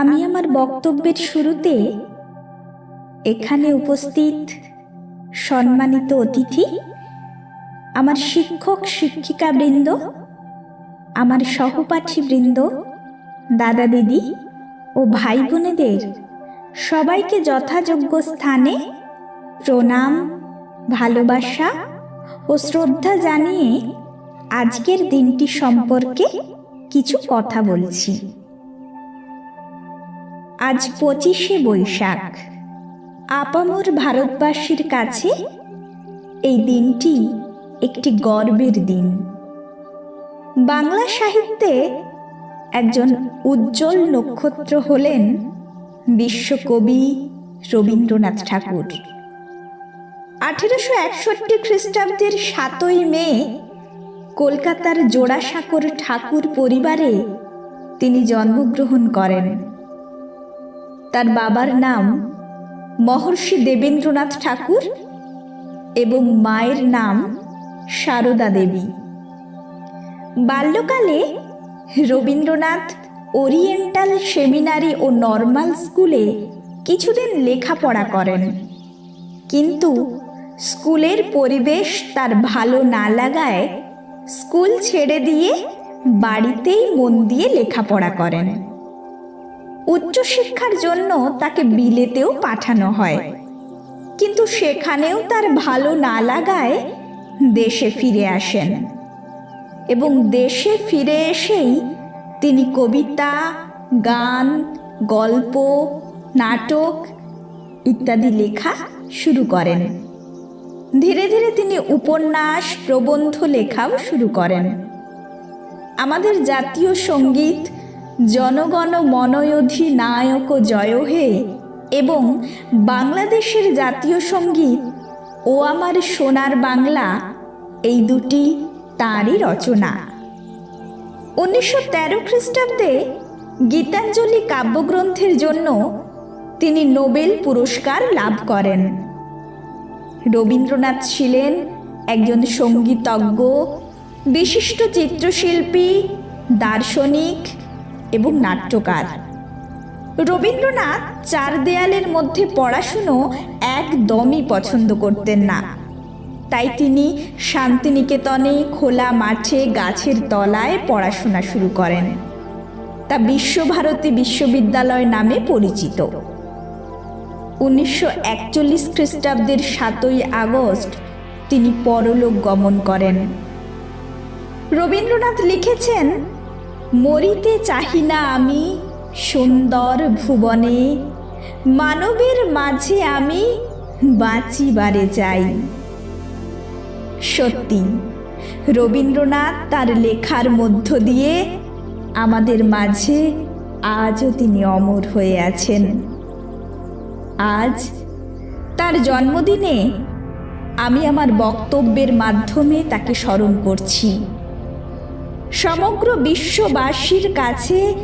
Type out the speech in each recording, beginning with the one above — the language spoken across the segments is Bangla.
আমি আমার বক্তব্যের শুরুতে এখানে উপস্থিত সম্মানিত অতিথি, আমার শিক্ষক শিক্ষিকা বৃন্দ আমার সহপাঠী বৃন্দ দাদা দিদি ও ভাই বোনেদের সবাইকে যথাযোগ্য স্থানে প্রণাম, ভালোবাসা ও শ্রদ্ধা জানিয়ে আজকের দিনটি সম্পর্কে কিছু কথা বলছি। আজ পঁচিশে বৈশাখ। আপামর ভারতবাসীর কাছে এই দিনটি একটি গর্বের দিন। বাংলা সাহিত্যে একজন উজ্জ্বল নক্ষত্র হলেন বিশ্বকবি রবীন্দ্রনাথ ঠাকুর। আঠেরোশো একষট্টি খ্রিস্টাব্দের সাতই মে কলকাতার জোড়াসাঁকোর ঠাকুর পরিবারে তিনি জন্মগ্রহণ করেন। তার বাবার নাম মহর্ষি দেবেন্দ্রনাথ ঠাকুর এবং মায়ের নাম সারদা দেবী। বাল্যকালে রবীন্দ্রনাথ ওরিয়েন্টাল সেমিনারি ও নর্মাল স্কুলে কিছুদিন লেখাপড়া করেন। কিন্তু স্কুলের পরিবেশ তার ভালো না লাগায় স্কুল ছেড়ে দিয়ে বাড়িতেই মন দিয়ে লেখাপড়া করেন। উচ্চশিক্ষার জন্য তাকে বিলেতেও পাঠানো হয়। কিন্তু সেখানেও তার ভালো না লাগায় দেশে ফিরে আসেন। এবং দেশে ফিরে এসেই তিনি কবিতা, গান, গল্প, নাটক ইত্যাদি লেখা শুরু করেন। ধীরে ধীরে তিনি উপন্যাস, প্রবন্ধ লেখাও শুরু করেন। আমাদের জাতীয় সংগীত জনগণ মনয়োধি নায়ক জয় হে এবং বাংলাদেশের জাতীয় সংগীত ও আমার সোনার বাংলা, এই দুটি তাঁরই রচনা। উনিশশো তেরো খ্রিস্টাব্দে গীতাঞ্জলি কাব্যগ্রন্থের জন্য তিনি নোবেল পুরস্কার লাভ করেন। রবীন্দ্রনাথ ছিলেন একজন সঙ্গীতজ্ঞ, বিশিষ্ট চিত্রশিল্পী, দার্শনিক এবং নাট্যকার। রবীন্দ্রনাথ চার দেয়ালের মধ্যে পড়াশুনো একদমই পছন্দ করতেন না। তাই তিনি শান্তিনিকেতনে খোলা মাঠে গাছের তলায় পড়াশোনা শুরু করেন। তা বিশ্বভারতী বিশ্ববিদ্যালয় নামে পরিচিত। উনিশশো একচল্লিশ খ্রিস্টাব্দের সাতই আগস্ট তিনি পরলোক গমন করেন। রবীন্দ্রনাথ লিখেছেন মরিতে চাহি না আমি সুন্দর ভুবনে। মানবের মাঝে আমি বাঁচিবারে যাই। সত্যি, রবীন্দ্রনাথ তার লেখার মধ্য দিয়ে আমাদের মাঝে আজও তিনি অমর হয়ে আছেন। আজ তার জন্মদিনে আমি আমার বক্তব্যের মাধ্যমে তাকে স্মরণ করছি। সমগ্র বিশ্ববাসীর কাছে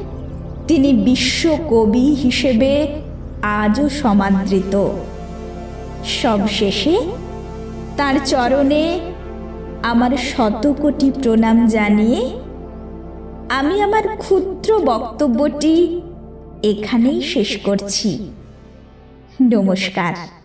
তিনি বিশ্বকবি হিসেবে আজও সমাদৃত। সবশেষে তার চরণে আমার শতকোটি প্রণাম জানিয়ে আমি আমার ক্ষুদ্র বক্তব্যটি এখানেই শেষ করছি। নমস্কার।